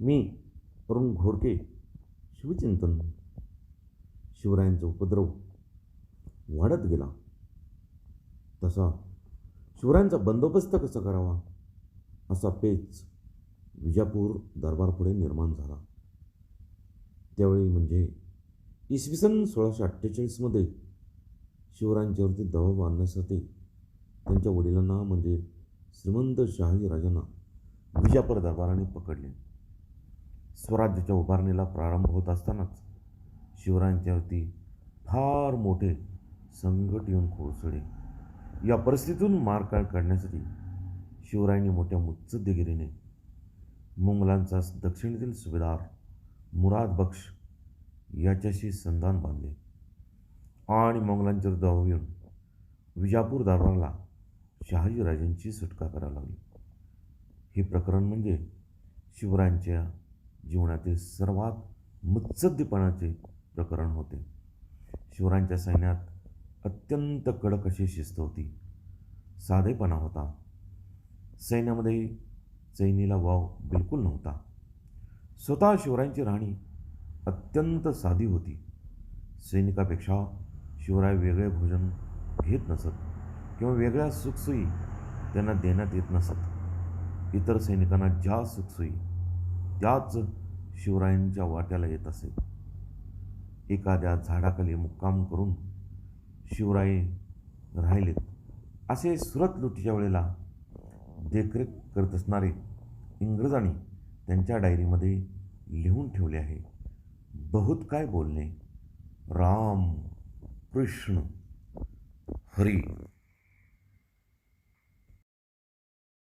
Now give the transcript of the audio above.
मी अरुण घोडके शिवचिंतन शिवरायांचा उपद्रव वाढत गेला. तसा शिवरायांचा बंदोबस्त कसा करावा? असा पेच विजापूर दरबारपुढे निर्माण झाला. त्यावेळी म्हणजे इसवी सन सोळाशे अठ्ठेचाळीसमध्ये शिवरायांच्यावरती दबाव आणण्यासाठी त्यांच्या वडिलांना म्हणजे श्रीमंत शहाजी राजांना विजापूर दरबाराने पकडले. स्वराज्याच्या उभारणीला प्रारंभ होत असतानाच शिवरायांच्यावरती फार मोठे संकट येऊन कोसळले. या परिस्थितीतून मार्ग काढण्यासाठी शिवरायांनी मोठ्या मुत्सद्देगिरीने मुघलांचा दक्षिणेतील सुभेदार मुराद बक्ष याच्याशी संधान बांधले आणि मोगलांच्या दबाव येऊन विजापूर दरबाराला शहाजीराजांची सुटका करायला लागली. हे प्रकरण म्हणजे शिवरायांच्या जीवनातील सर्वात मुत्सद्दीपणाचे प्रकरण होते. शिवरायांच्या सैन्यात अत्यंत कडक अशी शिस्त होती. साधेपणा होता. सैन्यामध्ये सैनीला वाव बिलकुल नव्हता. स्वतः शिवरायांची राहणी अत्यंत साधी होती. सैनिकापेक्षा शिवराय वेगळे भोजन घेत नसत किंवा वेगळ्या सुखसोयी त्यांना देण्यात येत नसत. इतर सैनिकांना ज्या सुखसोयी त्याच शिवरायांच्या वाट्याला येत असे. एखाद्या झाडाखाली मुक्काम करून शिवराय राहिलेत असे सुरत लुटीच्या वेळेला देखरेख करत असणारे इंग्रजांनी त्यांच्या डायरीमध्ये लिहून ठेवले आहे. बहुत काय बोलणे? राम कृष्ण हरी.